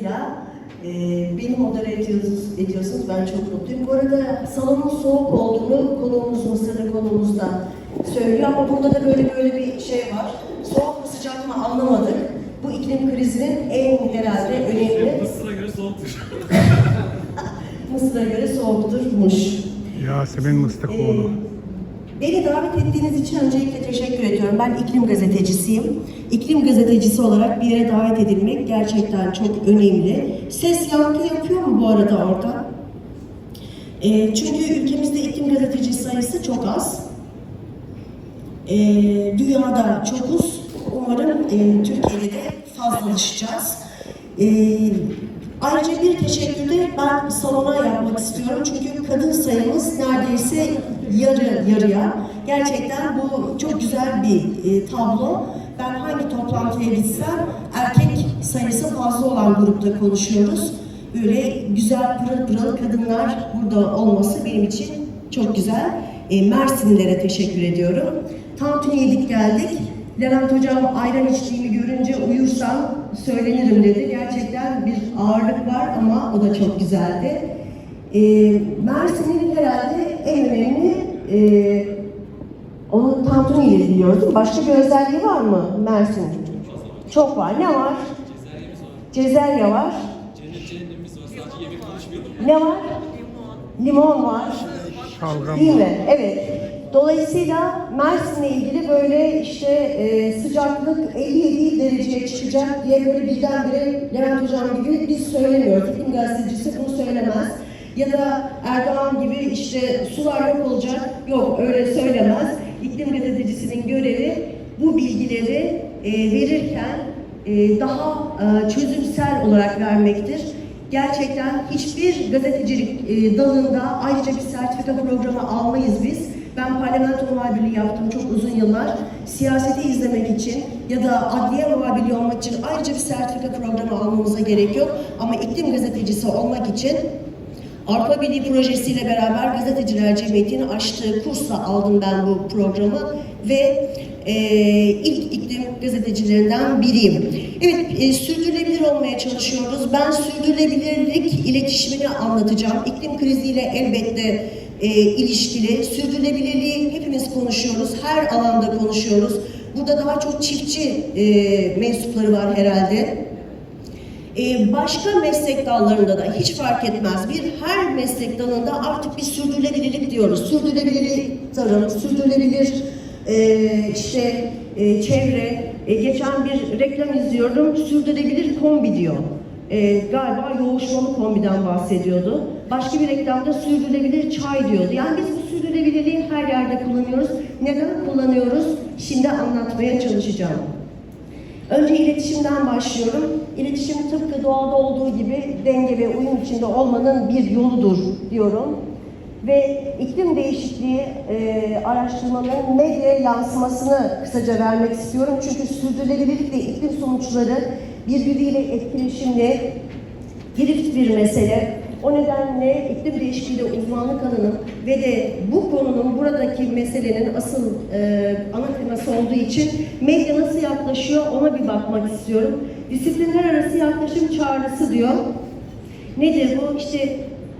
Dolayısıyla e, beni modere ediyorsunuz, ediyorsunuz. Ben çok mutluyum. Bu arada salonun soğuk olduğunu konuğumuz Mısır'da konuğumuz da söylüyor ama burada da böyle böyle bir şey var. Soğuk mu sıcak mı anlamadık. Bu iklim krizinin en herhalde önemli. Mısır'a göre soğuktur. Mısır'a göre soğukturmuş. Yasemin Mıstıkoğlu. Ee, Beni davet ettiğiniz için öncelikle teşekkür ediyorum. Ben iklim gazetecisiyim. İklim gazetecisi olarak bir yere davet edilmek gerçekten çok önemli. Ses yankı yapıyor mu bu arada orada? Ee, çünkü ülkemizde iklim gazeteci sayısı çok az. Ee, dünyada çokuz. Umarım e, Türkiye'de de fazlalaşacağız. Ee, ayrıca bir teşekkür de ben salona yapmak istiyorum. Çünkü kadın sayımız neredeyse yarı yarıya. Gerçekten bu çok güzel bir e, tablo. Ben hangi toplantıya gitsem erkek sayısı fazla olan grupta konuşuyoruz. Böyle güzel pırıl pırıl kadınlar burada olması benim için çok güzel. E, Mersinlilere teşekkür ediyorum. Tantuni yedik geldik. Levent Hocam ayran içtiğimi görünce uyursam söylenirim dedi. Gerçekten bir ağırlık var ama o da çok güzeldi. E, Mersin'in herhalde en önemli e, onu tantuni ile biliyoruz. Başka bir özelliği var mı Mersin? Çok var. Ne var? Cezerye var. Ne var? Limon var. Şalgam. Değil mi? Evet. Dolayısıyla Mersin'le ilgili böyle işte e, sıcaklık 57 dereceye çıkacak diye böyle birdenbire Levent Hocam gibi biz söylemiyoruz. İklim gazetecisi bunu söylemez. Ya da Erdoğan gibi işte sular yok olacak. Yok öyle söylemez. İklim gazetecisinin görevi bu bilgileri e, verirken e, daha e, çözümsel olarak vermektir. Gerçekten hiçbir gazetecilik e, dalında ayrıca bir sertifika programı almayız biz. Ben parlamento muhabirliği yaptım çok uzun yıllar. Siyaseti izlemek için ya da adliye muhabirliği olmak için ayrıca bir sertifika programı almamıza gerek yok. Ama iklim gazetecisi olmak için Avrupa Birliği projesiyle beraber Gazeteciler Cemiyeti'nin açtığı kursla aldım ben bu programı ve e, ilk iklim gazetecilerinden biriyim. Evet, e, sürdürülebilir olmaya çalışıyoruz. Ben sürdürülebilirlik iletişimini anlatacağım. İklim kriziyle elbette e, ilişkili. Sürdürülebilirliği hepimiz konuşuyoruz, her alanda konuşuyoruz. Burada daha çok çiftçi e, mensupları var herhalde. Ee, başka meslek dallarında da hiç fark etmez. Bir her meslek dalında artık bir sürdürülebilirlik diyoruz. Sürdürülebilir tarım, sürdürülebilir e, işte e, çevre. E, geçen bir reklam izliyorum. Sürdürülebilir kombi diyor. Galiba yoğuşmalı kombiden bahsediyordu. Başka bir reklamda sürdürülebilir çay diyordu. Yani biz bu sürdürülebilirliği her yerde kullanıyoruz. Neden kullanıyoruz? Şimdi anlatmaya çalışacağım. Önce iletişimden başlıyorum. İletişim tıpkı doğada olduğu gibi denge ve uyum içinde olmanın bir yoludur diyorum. Ve iklim değişikliği e, araştırmalarının medyaya yansımasını kısaca vermek istiyorum. Çünkü sürdürülebilirlik ve iklim sonuçları birbiriyle etkileşimli, girift bir mesele. O nedenle iklim değişikliğiyle uzmanlık alanım ve de bu konunun buradaki meselenin asıl e, ana teması olduğu için medya nasıl yaklaşıyor ona bir bakmak istiyorum. Disiplinler arası yaklaşım çağrısı diyor. Nedir bu? İşte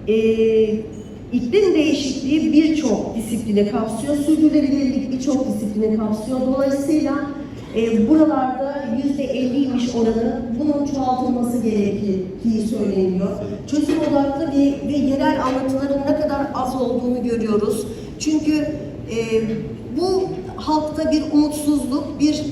e, iklim değişikliği birçok disiplini kapsıyor, sürdürülebilirlik birçok disiplini kapsıyor. Dolayısıyla e, buralarda yüzde elliymiş oranı, bunun çoğaltılması gerektiği söyleniyor. Çözüm odaklı ve, ve yerel anlatıların ne kadar az olduğunu görüyoruz. Çünkü e, bu halkta bir umutsuzluk, bir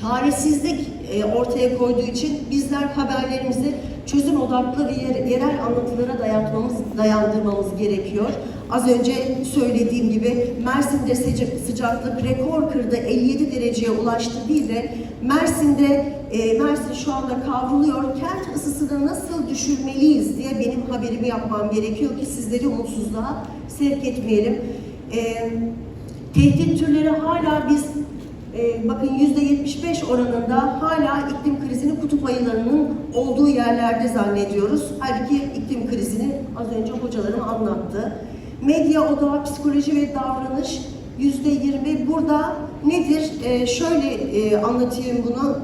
çaresizlik e, ortaya koyduğu için bizler haberlerimizi çözüm odaklı ve yer- yerel anlatılara dayatmamız, dayandırmamız gerekiyor. Az önce söylediğim gibi Mersin'de sıca- sıcaklık rekor kırdı 57 dereceye ulaştı değil de Mersin'de e, Mersin şu anda kavruluyor. Kent ısısını nasıl düşürmeliyiz diye benim haberimi yapmam gerekiyor ki sizleri umutsuzluğa sevk etmeyelim. E, tehdit türleri hala biz e, bakın yüzde 75 oranında hala iklim krizini kutup ayılarının olduğu yerlerde zannediyoruz. Halbuki iklim krizini az önce hocalarım anlattı. Medya odağı, psikoloji ve davranış yüzde 20. Burada nedir? E, şöyle e, anlatayım bunu.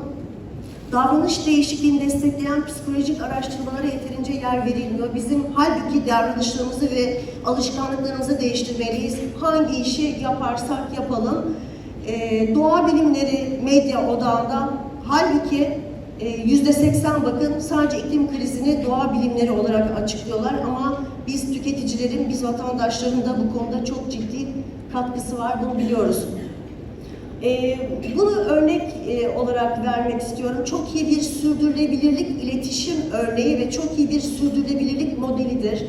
Davranış değişikliğini destekleyen psikolojik araştırmalara yeterince yer verilmiyor. Bizim halbuki davranışlarımızı ve alışkanlıklarımızı değiştirmeliyiz. Hangi işi yaparsak yapalım. Ee, doğa bilimleri medya odağında halbuki e, yüzde seksen bakın sadece iklim krizini doğa bilimleri olarak açıklıyorlar ama biz tüketicilerin, biz vatandaşların da bu konuda çok ciddi katkısı var, bunu biliyoruz. Ee, bunu örnek e, olarak vermek istiyorum. Çok iyi bir sürdürülebilirlik iletişim örneği ve çok iyi bir sürdürülebilirlik modelidir.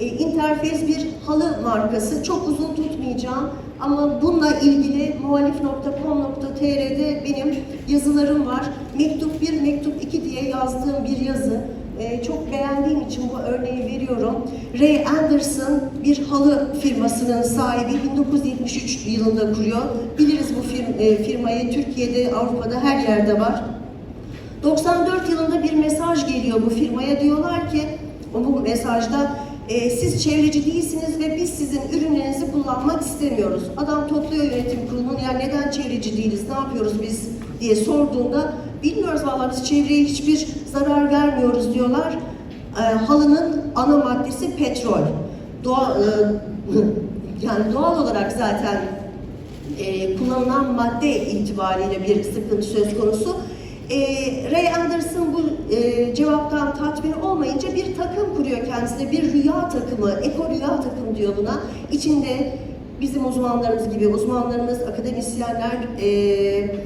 Ee, Interface bir halı markası. Çok uzun tutmayacağım ama bununla ilgili muhalif.com.tr'de benim yazılarım var. Mektup 1, mektup 2 diye yazdığım bir yazı. Ee, çok beğendiğim için bu örneği veriyorum. Ray Anderson bir halı firmasının sahibi 1973 yılında kuruyor. Biliriz bu firm- e, firmayı Türkiye'de, Avrupa'da her yerde var. 94 yılında bir mesaj geliyor bu firmaya. Diyorlar ki bu mesajda e, siz çevreci değilsiniz ve biz sizin ürünlerinizi kullanmak istemiyoruz. Adam topluyor yönetim kurulunu yani neden çevreci değiliz, ne yapıyoruz biz diye sorduğunda bilmiyoruz vallahi biz çevreye hiçbir zarar vermiyoruz diyorlar. E, halının ana maddesi petrol. Doğa, e, yani doğal olarak zaten e, kullanılan madde itibariyle bir sıkıntı söz konusu. E, Ray Anderson bu e, cevaptan tatmin olmayınca bir takım kuruyor kendisine. Bir rüya takımı, eko rüya takım diyor buna. İçinde bizim uzmanlarımız gibi uzmanlarımız, akademisyenler, e,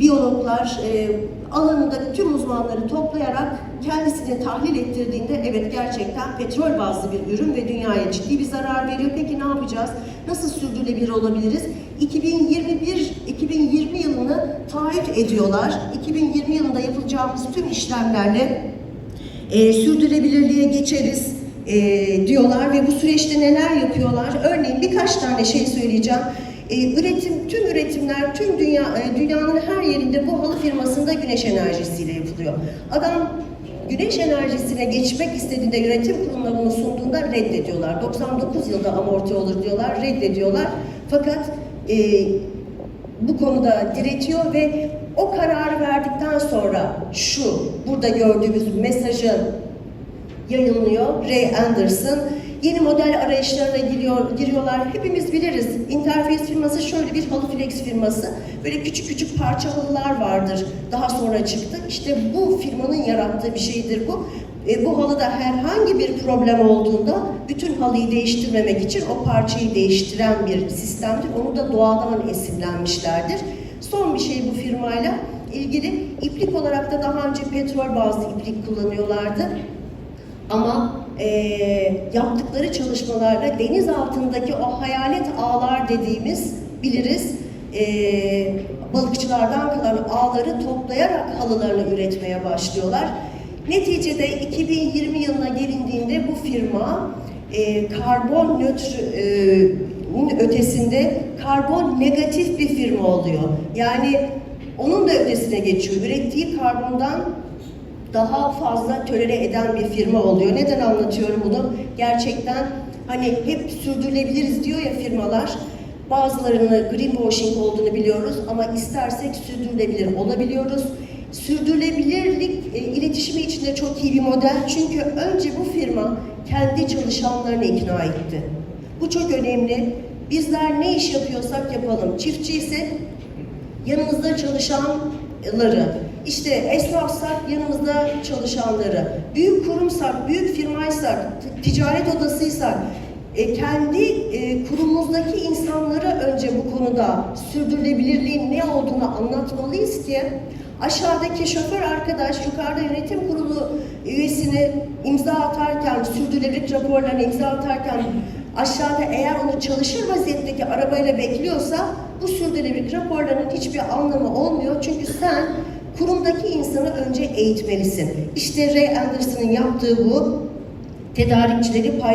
biyologlar e, alanında tüm uzmanları toplayarak kendisini tahlil ettirdiğinde evet gerçekten petrol bazlı bir ürün ve dünyaya ciddi bir zarar veriyor. Peki ne yapacağız? Nasıl sürdürülebilir olabiliriz? 2021 2020 yılını taahhüt ediyorlar. 2020 yılında yapılacağımız tüm işlemlerle e, sürdürülebilirliğe geçeriz e, diyorlar ve bu süreçte neler yapıyorlar? Örneğin birkaç tane şey söyleyeceğim. E, üretim, tüm üretimler, tüm dünya, e, dünyanın yerinde bu halı firmasında güneş enerjisiyle yapılıyor. Adam güneş enerjisine geçmek istediğinde yönetim kuruluna bunu sunduğunda reddediyorlar. 99 yılda amorti olur diyorlar, reddediyorlar. Fakat e, bu konuda diretiyor ve o kararı verdikten sonra şu burada gördüğümüz mesajı yayınlıyor Ray Anderson. Yeni model arayışlarına giriyor, giriyorlar. Hepimiz biliriz. Interface firması şöyle bir halı flex firması. Böyle küçük küçük parça halılar vardır. Daha sonra çıktı. İşte bu firmanın yarattığı bir şeydir bu. E, bu halıda herhangi bir problem olduğunda bütün halıyı değiştirmemek için o parçayı değiştiren bir sistemdir. Onu da doğadan esinlenmişlerdir. Son bir şey bu firmayla ilgili. iplik olarak da daha önce petrol bazlı iplik kullanıyorlardı. Ama eee, yaptıkları çalışmalarla deniz altındaki o hayalet ağlar dediğimiz biliriz eee, balıkçılardan kalan ağları toplayarak halılarını üretmeye başlıyorlar. Neticede 2020 yılına gelindiğinde bu firma eee, karbon nötr eee, ötesinde karbon negatif bir firma oluyor. Yani onun da ötesine geçiyor. Ürettiği karbondan daha fazla tolere eden bir firma oluyor. Neden anlatıyorum bunu? Gerçekten hani hep sürdürülebiliriz diyor ya firmalar. Bazılarını greenwashing olduğunu biliyoruz ama istersek sürdürülebilir olabiliyoruz. Sürdürülebilirlik e, iletişimi içinde çok iyi bir model. Çünkü önce bu firma kendi çalışanlarını ikna etti. Bu çok önemli. Bizler ne iş yapıyorsak yapalım. Çiftçi ise yanımızda çalışanları, işte esnafsak yanımızda çalışanları, büyük kurumsak, büyük firmaysak, ticaret odasıysak, e, kendi e, kurumumuzdaki insanlara önce bu konuda sürdürülebilirliğin ne olduğunu anlatmalıyız ki aşağıdaki şoför arkadaş yukarıda yönetim kurulu üyesini imza atarken, sürdürülebilirlik raporlarına imza atarken aşağıda eğer onu çalışır vaziyetteki arabayla bekliyorsa bu sürdürülebilirlik raporlarının hiçbir anlamı olmuyor. Çünkü sen kurumdaki insanı önce eğitmelisin. İşte Ray Anderson'ın yaptığı bu tedarikçileri pay